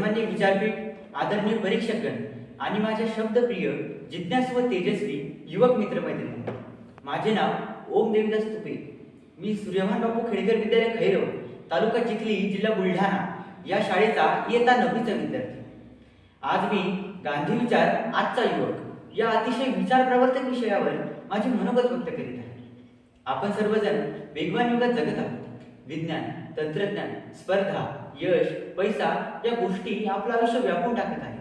सन्मान्य विचारपीठ आदरणीय परीक्षकगण आणि माझ्या शब्दप्रिय जिज्ञास व तेजस्वी युवक मित्रमैत्रिणी. माझे नाव ओम देवदास तुपे. मी सूर्यभान बापू खेडकर विद्यालय खैरव तालुका चिखली जिल्हा बुलढाणा या शाळेचा इयत्ता नववीचा विद्यार्थी. आज मी गांधी विचार आजचा युवक या अतिशय विचार प्रवर्तक विषयावर माझे मनोगत व्यक्त करीत आहे. आपण सर्वजण वेगवान युगात जगत आहोत. विज्ञान तंत्रज्ञान स्पर्धा यश पैसा या गोष्टी आपलं आयुष्य व्यापून टाकत आहे.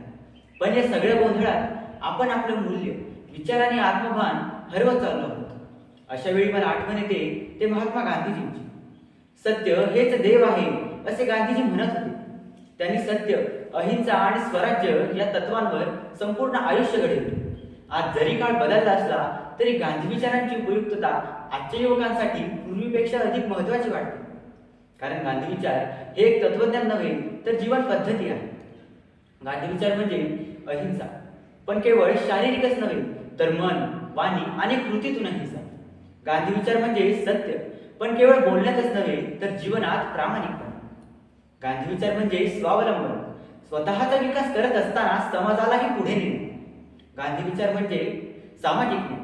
पण या सगळ्या गोंधळात आपण आपलं मूल्य विचार आणि आत्मभान हरवत चाललो आहोत. अशा वेळी मला आठवण येते ते महात्मा गांधीजींची. सत्य हेच देव आहे असे गांधीजी म्हणत होते. त्यांनी सत्य अहिंसा आणि स्वराज्य या तत्वांवर संपूर्ण आयुष्य घडवले. आज जरी काळ बदलला असला तरी गांधी विचारांची उपयुक्तता आजच्या युवकांसाठी पूर्वीपेक्षा अधिक महत्वाची वाटते. कारण गांधी विचार हे एक तत्वज्ञान नव्हे तर जीवन पद्धती आहे. गांधी विचार म्हणजे अहिंसा. पण केवळ शारीरिकच नव्हे तर मन वाणी आणि कृतीतून अहिंसा गांधी विचार म्हणजे सत्य पण केवळ बोलण्यातच नव्हे तर जीवनात प्रामाणिकपणा. गांधी विचार म्हणजे स्वावलंबन. स्वतःचा विकास करत असताना समाजालाही पुढे नेणे. गांधी विचार म्हणजे सामाजिक न्याय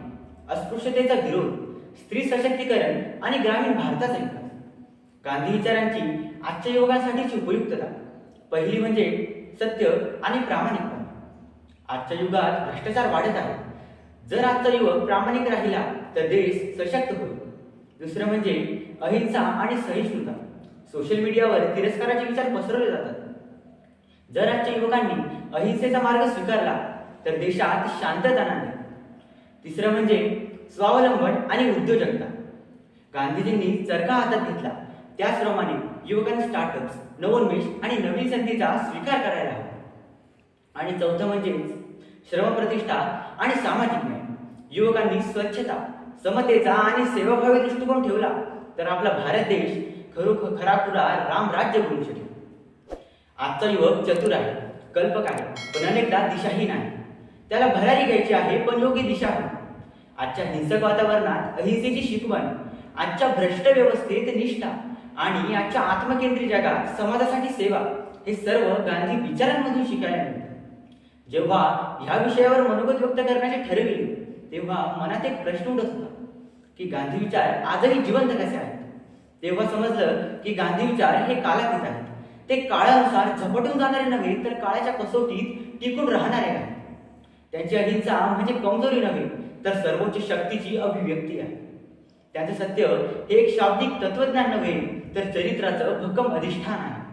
अस्पृश्यतेचा विरोध स्त्री सशक्तीकरण आणि ग्रामीण भारताचा विकास. गांधी विचारांची आजच्या युगासाठीची उपयुक्तता. पहिली म्हणजे सत्य आणि प्रामाणिकपणा आजच्या युगात भ्रष्टाचार वाढत आहे. जर आजचा युवक प्रामाणिक राहिला तर देश सशक्त होईल. दुसरं म्हणजे अहिंसा आणि सहिष्णुता. सोशल मीडियावर तिरस्काराचे विचार पसरवले जातात. जर आजच्या युवकांनी अहिंसेचा मार्ग स्वीकारला तर देशात शांतता नाही. तिसरं म्हणजे स्वावलंबन आणि उद्योजकता. गांधीजींनी चरखा हातात घेतला. त्याचप्रमाणे युवकांनी स्टार्टअप्स नवोन्मेष आणि नवीन संधीचा स्वीकार करायला हवा. आणि चौथं म्हणजे श्रमप्रतिष्ठा आणि सामाजिक न्याय. युवकांनी स्वच्छता समतेचा आणि सेवाभावी दृष्टिकोन ठेवला तर आपला भारत देश खरोखर खराखुरा राम राज्य बनू शकेल. आजचा युवक चतुर आहे कल्पक आहे पण अनेकदा दिशाहीन आहे. त्याला भरारी घ्यायची आहे पण योग्य दिशा आहे. आजच्या हिंसक वातावरणात अहिंसेची शिकवण आजच्या भ्रष्ट व्यवस्थेत निष्ठा आणि आजच्या आत्मकेंद्रित जगात समाजासाठी सेवा हे सर्व गांधी विचारांमधून शिकायला मिळतात जेव्हा ह्या विषयावर मनोगत व्यक्त करण्याचे ठरविले तेव्हा मनात एक प्रश्न उडत होता की गांधी विचार आजही जिवंत कसे आहेत? तेव्हा समजलं की गांधी विचार हे कालातीत आहेत. ते काळानुसार झपटून जाणारे नव्हे तर काळाच्या कसोटीत टिकून राहणारे आहेत. त्यांची अहिंसा म्हणजे कमजोरी नव्हे तर सर्वोच्च शक्तीची अभिव्यक्ती आहे. त्याचं सत्य हे एक शाब्दिक तत्वज्ञान नव्हे तर चरित्राचं भक्कम अधिष्ठान आहे.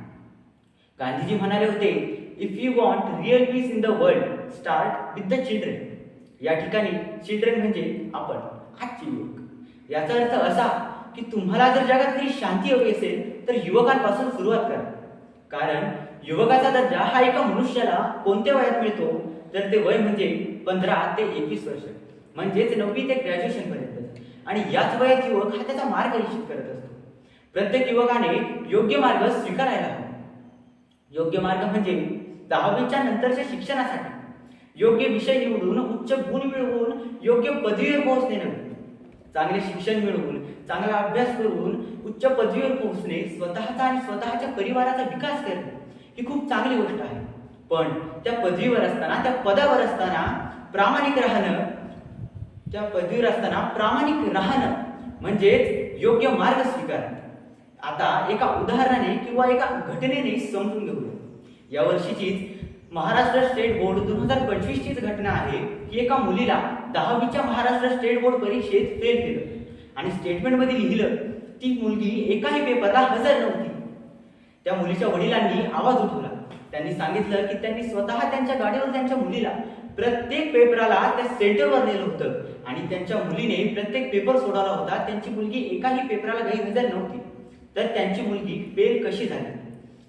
गांधीजी म्हणाले होते if you want real peace in the world start with the children या ठिकाणी चिल्ड्रन म्हणजे आपण आजचे युवक. याचा अर्थ असा की तुम्हाला जर जगात काही शांती हवी असेल तर युवकांपासून सुरुवात करा. कारण युवकाचा दर्जा हा एका मनुष्याला कोणत्या वयात मिळतो? तर ते वय म्हणजे पंधरा ते एकवीस वर्ष. म्हणजेच नववी ते ग्रॅज्युएशन पर्यंत. आणि याच वयात युवक हा त्याचा मार्ग निश्चित करत असतो. प्रत्येक युवकाने योग्य मार्ग स्वीकारायला हवा. योग्य मार्ग म्हणजे दहावीच्या नंतरच्या शिक्षणासाठी योग्य विषय निवडून उच्च गुण मिळवून योग्य पदवीवर पोहोचणे नव्हे. चांगले शिक्षण मिळवून चांगला अभ्यास करून उच्च पदवीवर पोहोचणे स्वतःचा आणि स्वतःच्या परिवाराचा विकास करणे ही खूप चांगली गोष्ट आहे. पण त्या पदवीवर असताना त्या पदावर असताना प्रामाणिक राहणं त्या पदवीवर असताना प्रामाणिक राहणं म्हणजेच योग्य मार्ग स्वीकारणं. आता एका उदाहरणाने किंवा एका घटनेने समजून घेऊया. या वर्षीचीच महाराष्ट्र स्टेट बोर्ड दोन हजार पंचवीसचीच घटना आहे की एका मुलीला दहावीच्या महाराष्ट्र स्टेट बोर्ड परीक्षेत फेल केलं. आणि स्टेटमेंटमध्ये लिहिलं ती मुलगी एकाही पेपरला हजर नव्हती. त्या मुलीच्या वडिलांनी आवाज उठवला. त्यांनी सांगितलं की त्यांनी स्वतः त्यांच्या गाडीवर त्यांच्या मुलीला प्रत्येक पेपराला त्या सेंटरवर नेलं होतं. आणि त्यांच्या मुलीने प्रत्येक पेपर सोडवला होता. त्यांची मुलगी एकाही पेपराला गैरहजर नव्हती. तर त्यांची मुलगी फेल कशी झाली?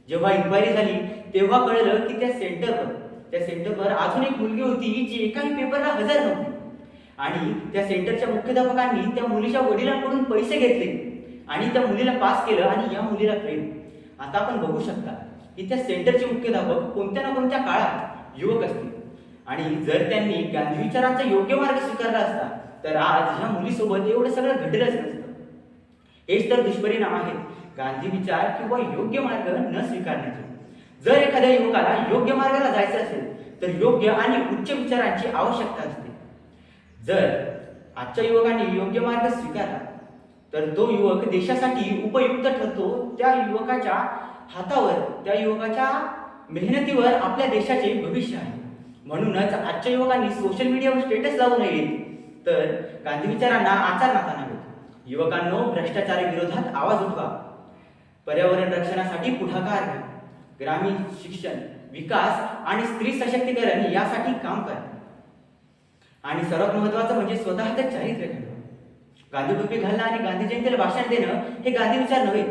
जेव्हा इन्क्वायरी झाली तेव्हा कळलं की त्या सेंटरवर त्या सेंटरवर अजून एक मुलगी होती जी एकाही पेपरला हजर नव्हती. आणि त्या सेंटरच्या मुख्याध्यापकांनी त्या मुलीच्या वडिलांकडून पैसे घेतले आणि त्या मुलीला पास केलं आणि या मुलीला फेल आता आपण बघू शकता की त्या सेंटरचे मुख्याध्यापक कोणत्या ना कोणत्या काळात युवक असतील. आणि जर त्यांनी गांधी विचारांचा योग्य मार्ग स्वीकारला असता तर आज ह्या मुलीसोबत एवढं सगळं घडलंच नसतं. हेच तर दुष्परिणाम आहेत. गांधी विचार किंवा योग्य मार्ग न स्वीकारण्याचे. जर एखाद्या युवकाला योग्य मार्गाला जायचं असेल तर योग्य आणि उच्च विचारांची आवश्यकता असते. जर आजच्या युवकांनी योग्य मार्ग स्वीकारला तर तो युवक देशासाठी उपयुक्त ठरतो त्या युवकाच्या हातावर त्या युवकाच्या मेहनतीवर आपल्या देशाचे भविष्य आहे. म्हणूनच आजच्या युवकांनी सोशल मीडियावर स्टेटस लावू नये तर गांधी विचारांना आचार नाहीत युवकांनो भ्रष्टाचारी विरोधात आवाज उठवा. पर्यावरण रक्षणासाठी पुढाकार घ्या. ग्रामीण शिक्षण विकास आणि स्त्री सशक्तीकरण यासाठी काम करा. आणि सर्वात महत्वाचं म्हणजे स्वतःचं चारित्र्य घडवा. गांधी टोपी घालणं आणि गांधी जयंतीला भाषण देणं हे गांधी विचार नव्हे.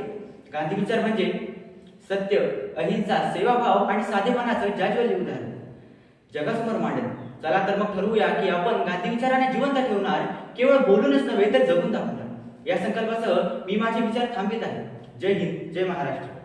गांधी विचार म्हणजे सत्य अहिंसा सेवाभाव आणि साधेपणाचं जाज्वल्य उदाहरण. जगासमोर मांडत चला तर मग ठरवूया की आपण गांधी विचाराने जिवंत ठेवणार केवळ बोलूनच नव्हे तर जगून दाखवणार. या संकल्पासह मी माझे विचार थांबित आहे. जय हिंद जय महाराष्ट्र.